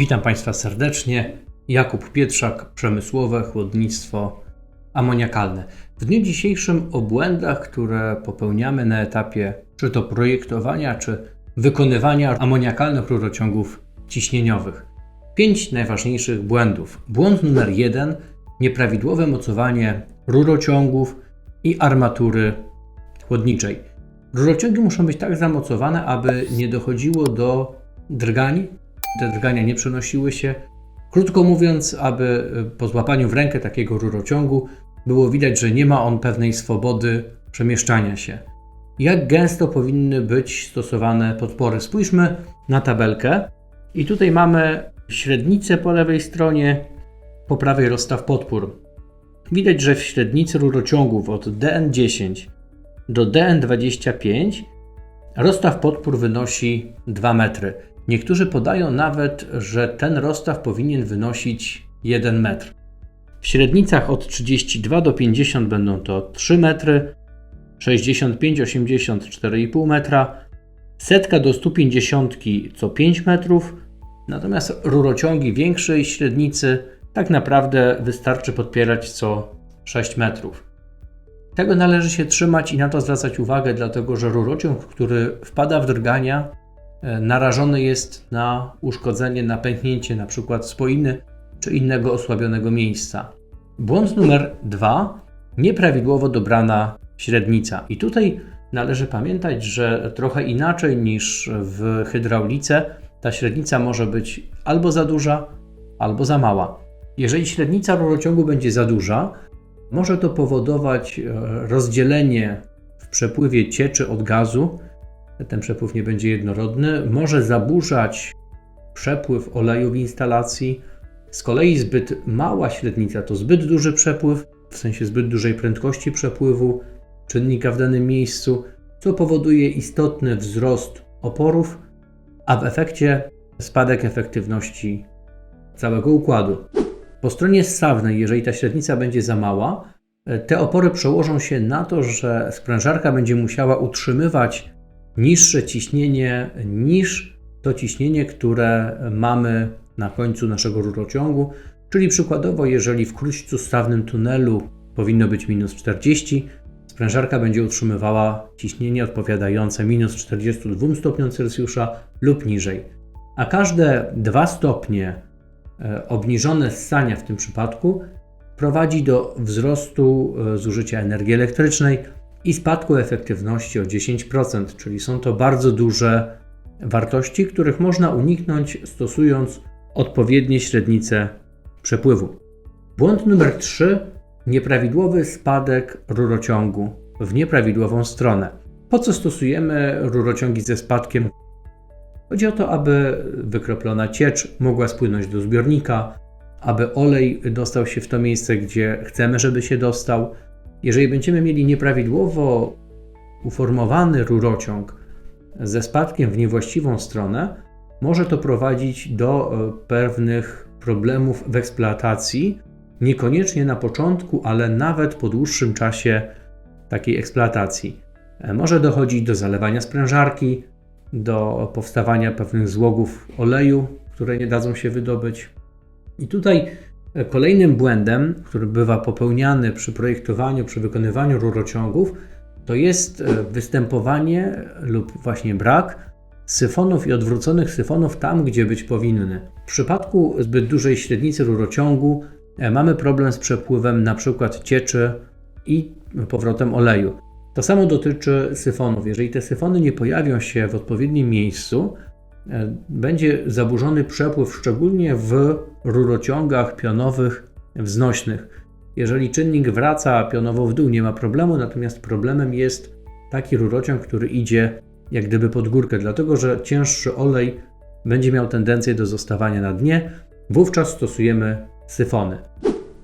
Witam Państwa serdecznie. Jakub Pietrzak, przemysłowe chłodnictwo amoniakalne. W dniu dzisiejszym o błędach, które popełniamy na etapie czy to projektowania, czy wykonywania amoniakalnych rurociągów ciśnieniowych. Pięć najważniejszych błędów. Błąd numer jeden: nieprawidłowe mocowanie rurociągów i armatury chłodniczej. Rurociągi muszą być tak zamocowane, aby nie dochodziło do drgań, te drgania nie przenosiły się. Krótko mówiąc, aby po złapaniu w rękę takiego rurociągu było widać, że nie ma on pewnej swobody przemieszczania się. Jak gęsto powinny być stosowane podpory? Spójrzmy na tabelkę. I tutaj mamy średnicę po lewej stronie, po prawej rozstaw podpór. Widać, że w średnicy rurociągów od DN10 do DN25 rozstaw podpór wynosi 2 metry. Niektórzy podają nawet, że ten rozstaw powinien wynosić 1 metr. W średnicach od 32 do 50 będą to 3 metry, 65-80 4,5 metra, setka do 150 co 5 metrów, natomiast rurociągi większej średnicy tak naprawdę wystarczy podpierać co 6 metrów. Tego należy się trzymać i na to zwracać uwagę, dlatego że rurociąg, który wpada w drgania, narażony jest na uszkodzenie, na pęknięcie np. spoiny czy innego osłabionego miejsca. Błąd numer dwa: nieprawidłowo dobrana średnica. I tutaj należy pamiętać, że trochę inaczej niż w hydraulice, ta średnica może być albo za duża, albo za mała. Jeżeli średnica rurociągu będzie za duża, może to powodować e, rozdzielenie w przepływie cieczy od gazu. Ten przepływ nie będzie jednorodny. Może zaburzać przepływ oleju w instalacji. Z kolei zbyt mała średnica to zbyt duży przepływ, w sensie zbyt dużej prędkości przepływu czynnika w danym miejscu, co powoduje istotny wzrost oporów, a w efekcie spadek efektywności całego układu. Po stronie ssawnej, jeżeli ta średnica będzie za mała, te opory przełożą się na to, że sprężarka będzie musiała utrzymywać niższe ciśnienie niż to ciśnienie, które mamy na końcu naszego rurociągu. Czyli przykładowo, jeżeli w krućcu stawnym tunelu powinno być minus 40, sprężarka będzie utrzymywała ciśnienie odpowiadające minus 42 stopniom Celsjusza lub niżej. A każde 2 stopnie E, obniżone ssania w tym przypadku prowadzi do wzrostu e, zużycia energii elektrycznej i spadku efektywności o 10%, czyli są to bardzo duże wartości, których można uniknąć stosując odpowiednie średnice przepływu. Błąd numer 3 nieprawidłowy spadek rurociągu w nieprawidłową stronę. Po co stosujemy rurociągi ze spadkiem Chodzi o to, aby wykroplona ciecz mogła spłynąć do zbiornika, aby olej dostał się w to miejsce, gdzie chcemy, żeby się dostał. Jeżeli będziemy mieli nieprawidłowo uformowany rurociąg ze spadkiem w niewłaściwą stronę, może to prowadzić do e, pewnych problemów w eksploatacji, niekoniecznie na początku, ale nawet po dłuższym czasie takiej eksploatacji. E, może dochodzić do zalewania sprężarki, do powstawania pewnych złogów oleju, które nie dadzą się wydobyć. I tutaj kolejnym błędem, który bywa popełniany przy projektowaniu, przy wykonywaniu rurociągów, to jest e, występowanie lub właśnie brak syfonów i odwróconych syfonów tam, gdzie być powinny. W przypadku zbyt dużej średnicy rurociągu e, mamy problem z przepływem np. cieczy i powrotem oleju. To samo dotyczy syfonów. Jeżeli te syfony nie pojawią się w odpowiednim miejscu, będzie zaburzony przepływ, szczególnie w rurociągach pionowych wznośnych. Jeżeli czynnik wraca pionowo w dół, nie ma problemu, natomiast problemem jest taki rurociąg, który idzie jak gdyby pod górkę, dlatego że cięższy olej będzie miał tendencję do zostawania na dnie. Wówczas stosujemy syfony.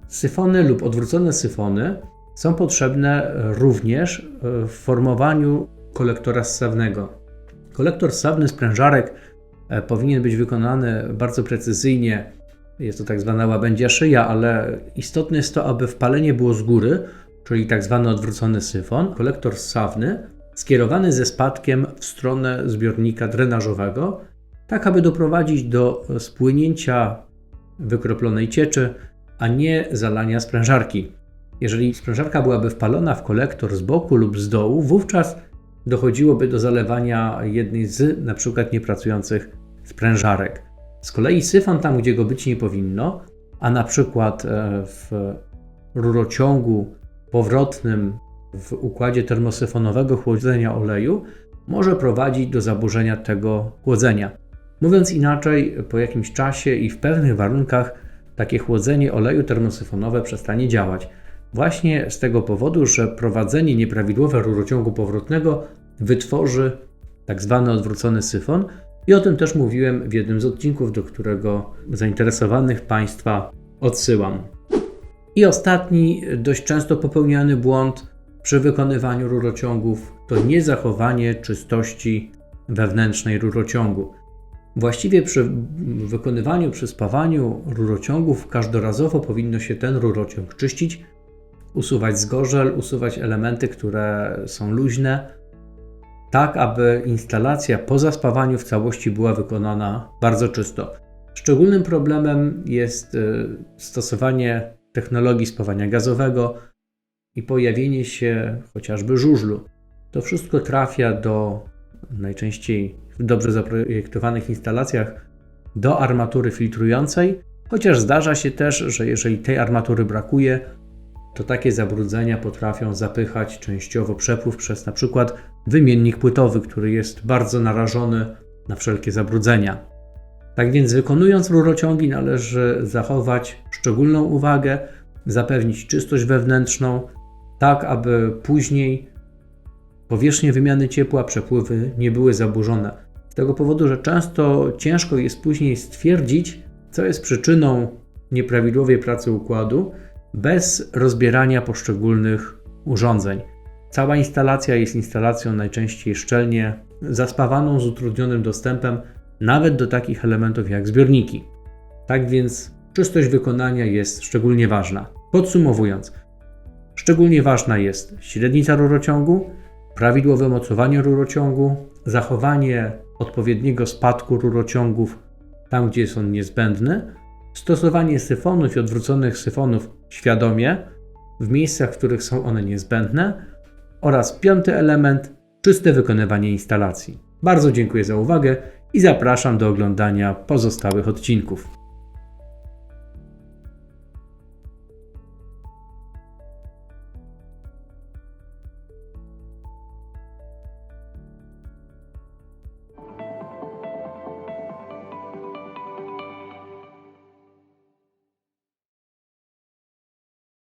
Syfony lub odwrócone syfony są potrzebne również w formowaniu kolektora ssawnego. Kolektor ssawny sprężarek e, powinien być wykonany bardzo precyzyjnie. Jest to tak zwana łabędzia szyja, ale istotne jest to, aby wpalenie było z góry, czyli tak zwany odwrócony syfon. Kolektor ssawny skierowany ze spadkiem w stronę zbiornika drenażowego tak aby doprowadzić do spłynięcia wykroplonej cieczy, a nie zalania sprężarki. Jeżeli sprężarka byłaby wpalona w kolektor z boku lub z dołu, wówczas dochodziłoby do zalewania jednej z na przykład niepracujących sprężarek. Z kolei syfon tam, gdzie go być nie powinno, a na przykład e, w rurociągu powrotnym w układzie termosyfonowego chłodzenia oleju, może prowadzić do zaburzenia tego chłodzenia. Mówiąc inaczej, po jakimś czasie i w pewnych warunkach takie chłodzenie oleju termosyfonowe przestanie działać. Właśnie z tego powodu, że prowadzenie nieprawidłowe rurociągu powrotnego wytworzy tak zwany odwrócony syfon i o tym też mówiłem w jednym z odcinków, do którego zainteresowanych Państwa odsyłam. I ostatni, dość często popełniany błąd przy wykonywaniu rurociągów to niezachowanie czystości wewnętrznej rurociągu. Właściwie przy wykonywaniu, przy spawaniu rurociągów każdorazowo powinno się ten rurociąg czyścić, usuwać zgorzel, usuwać elementy, które są luźne, tak aby instalacja po zaspawaniu w całości była wykonana bardzo czysto. Szczególnym problemem jest y, stosowanie technologii spawania gazowego i pojawienie się chociażby żużlu. To wszystko trafia do najczęściej w dobrze zaprojektowanych instalacjach do armatury filtrującej, chociaż zdarza się też, że jeżeli tej armatury brakuje, to takie zabrudzenia potrafią zapychać częściowo przepływ przez na przykład wymiennik płytowy, który jest bardzo narażony na wszelkie zabrudzenia. Tak więc wykonując rurociągi należy zachować szczególną uwagę, zapewnić czystość wewnętrzną, tak aby później powierzchnie wymiany ciepła, przepływy nie były zaburzone. Z tego powodu, że często ciężko jest później stwierdzić, co jest przyczyną nieprawidłowej pracy układu, bez rozbierania poszczególnych urządzeń. Cała instalacja jest instalacją najczęściej szczelnie zaspawaną z utrudnionym dostępem nawet do takich elementów jak zbiorniki. Tak więc czystość wykonania jest szczególnie ważna. Podsumowując, szczególnie ważna jest średnica rurociągu, prawidłowe mocowanie rurociągu, zachowanie odpowiedniego spadku rurociągów tam, gdzie jest on niezbędny, stosowanie syfonów i odwróconych syfonów świadomie w miejscach, w których są one niezbędne oraz piąty element czyste wykonywanie instalacji. Bardzo dziękuję za uwagę i zapraszam do oglądania pozostałych odcinków.